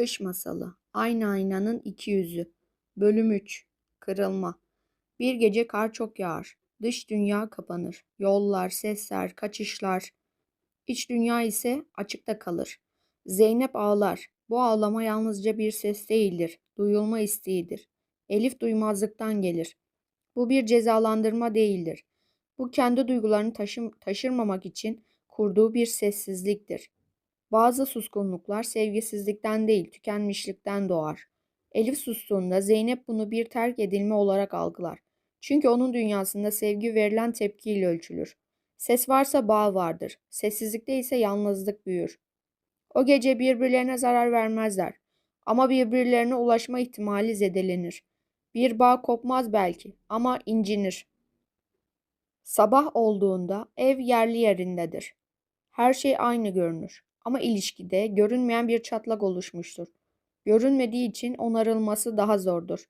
Kış Masalı Aynı Aynanın İki Yüzü Bölüm 3 Kırılma Bir gece kar çok yağar. Dış dünya kapanır. Yollar, sesler, kaçışlar. İç dünya ise açıkta kalır. Zeynep ağlar. Bu ağlama yalnızca bir ses değildir. Duyulma isteğidir. Elif duymazlıktan gelir. Bu bir cezalandırma değildir. Bu kendi duygularını taşım, taşırmamak için kurduğu bir sessizliktir. Bazı suskunluklar sevgisizlikten değil, tükenmişlikten doğar. Elif sustuğunda Zeynep bunu bir terk edilme olarak algılar. Çünkü onun dünyasında sevgi verilen tepkiyle ölçülür. Ses varsa bağ vardır. Sessizlikte ise yalnızlık büyür. O gece birbirlerine zarar vermezler. Ama birbirlerine ulaşma ihtimali zedelenir. Bir bağ kopmaz belki ama incinir. Sabah olduğunda ev yerli yerindedir. Her şey aynı görünür. Ama ilişkide görünmeyen bir çatlak oluşmuştur. Görünmediği için onarılması daha zordur.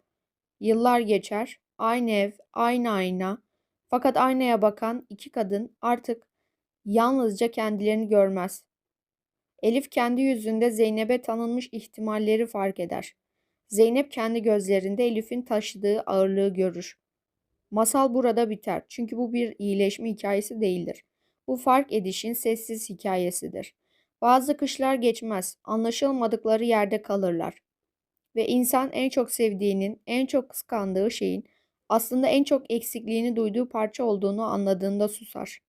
Yıllar geçer, aynı ev, aynı ayna. Fakat aynaya bakan iki kadın artık yalnızca kendilerini görmez. Elif kendi yüzünde Zeynep'e tanınmış ihtimalleri fark eder. Zeynep kendi gözlerinde Elif'in taşıdığı ağırlığı görür. Masal burada biter çünkü bu bir iyileşme hikayesi değildir. Bu fark edişin sessiz hikayesidir. Bazı kışlar geçmez, anlaşılmadıkları yerde kalırlar. Ve insan en çok sevdiğinin, en çok kıskandığı şeyin aslında en çok eksikliğini duyduğu parça olduğunu anladığında susar.